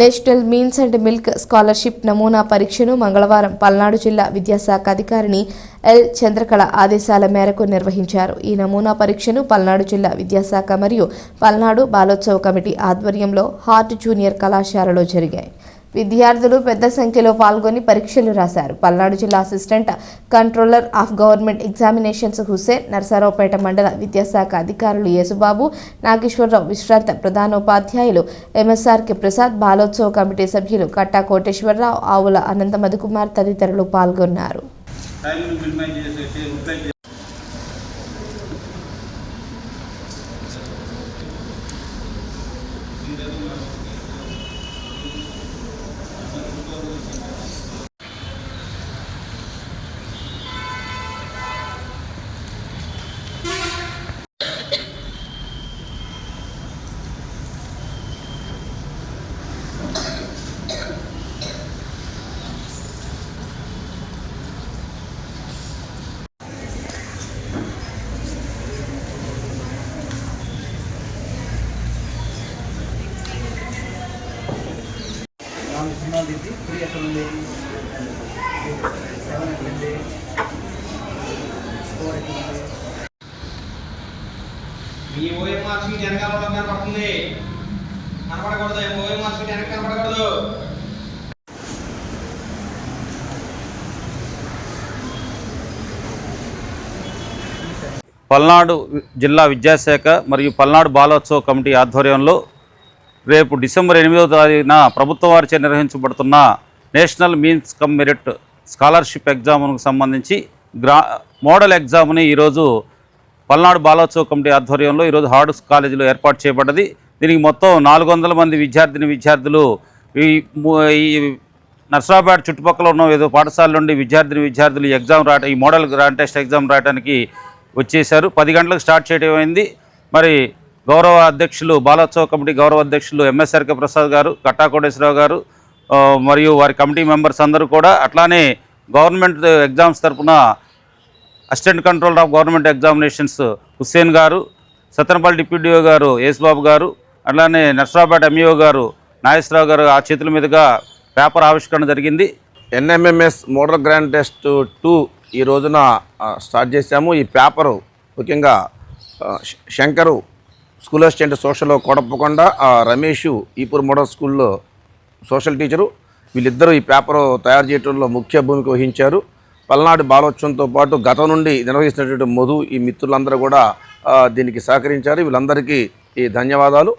National means and milk scholarship నమూనా పరీక్షను మంగళవారం పల్నాడు జిల్లా విద్యాశాఖ అధికారిని ఎల్ చంద్రకళ ఆదేశాల మేరకు నిర్వహించారు. ఈ నమూనా పరీక్షను పల్నాడు జిల్లా విద్యాశాఖ మరియు పల్నాడు బాలోత్సవ కమిటీ ఆధ్వర్యంలో హార్ట్ జూనియర్ కళాశాలలో జరిగాయి. విద్యార్థులు పెద్ద సంఖ్యలో పాల్గొని పరీక్షలు రాశారు. పల్నాడు జిల్లా assistant controller of government examinations Husen Narasaraopet మండల విద్యాశాఖ అధికారులు యేసుబాబు నాగేశ్వరరావు విశ్రాంత ప్రధానోపాధ్యాయులు ఎంఎస్ఆర్కే ప్రసాద్ బాలోత్సవ కమిటీ సభ్యులు కట్టా కోటేశ్వరరావు ఆవుల అనంత మధుకుమార్ తదితరులు పాల్గొన్నారు. నాలుగు సున్నాలు దిద్ది త్రీ ఎక్కడ ఉంది. సెవెన్ ఎక్కడ ఉంది. ఫోర్ ఎక్కడ ఉంది. మీ ఓఎంఆర్ షీట్ వెనకాల కనపడుతుంది కనపడకూడదు. ఓఎంఆర్ షీట్ వెనక కనపడకూడదు పల్నాడు జిల్లా విద్యాశాఖ మరియు పల్నాడు బాలోత్సవ కమిటీ ఆధ్వర్యంలో రేపు డిసెంబర్ ఎనిమిదవ తారీఖున ప్రభుత్వ వారిచే నిర్వహించబడుతున్న national means cum merit scholarship ఎగ్జామ్కు సంబంధించి గ్రా మోడల్ ఎగ్జామ్ని ఈరోజు పల్నాడు బాలోత్సవ కమిటీ ఆధ్వర్యంలో ఈరోజు హార్డ్స్ కాలేజీలో ఏర్పాటు చేయబడ్డది. దీనికి మొత్తం నాలుగు వందల మంది విద్యార్థిని విద్యార్థులు ఈ ము- నర్సరాబాద్ చుట్టుపక్కల ఉన్న ఏదో పాఠశాల నుండి విద్యార్థిని విద్యార్థులు ఎగ్జామ్ రాయట ఈ మోడల్ గ్రాండ్ టెస్ట్ ఎగ్జామ్ రాయడానికి వచ్చేసారు పది గంటలకు స్టార్ట్ చేయడం అయింది. మరి గౌరవ అధ్యక్షులు బాలోత్సవ కమిటీ గౌరవ అధ్యక్షులు ఎంఎస్ఆర్కే ప్రసాద్ గారు కట్టా కోటేశ్వరరావు గారు మరియు వారి కమిటీ మెంబర్స్ అందరూ కూడా అట్లానే గవర్నమెంట్ ఎగ్జామ్స్ తరఫున assistant controller of government examinations Hussain garu Sattenapalli deputy EO గారు యేసుబాబు గారు అట్లానే నర్సరావుపేట ఎంఈఓ గారు నాగేశ్వరరావు గారు ఆ చేతుల మీదుగా పేపర్ ఆవిష్కరణ జరిగింది. NMMS model grand test two ఈ రోజున స్టార్ట్ చేశాము. ఈ పేపరు ముఖ్యంగా శంకరు స్కూల్ అసిస్టెంట్ సోషల్లో కొడపకొండ ఆ, రమేష్ ఈపూర్ మోడల్ స్కూల్లో సోషల్ టీచరు. వీళ్ళిద్దరూ ఈ పేపర్ తయారు చేయడంలో ముఖ్య భూమిక వహించారు. పల్నాడు బాలోత్సవంతో పాటు గతం నుండి నిర్వహిస్తున్నటువంటి మధు ఈ మిత్రులందరూ కూడా దీనికి సహకరించారు. వీళ్ళందరికీ ఈ ధన్యవాదాలు.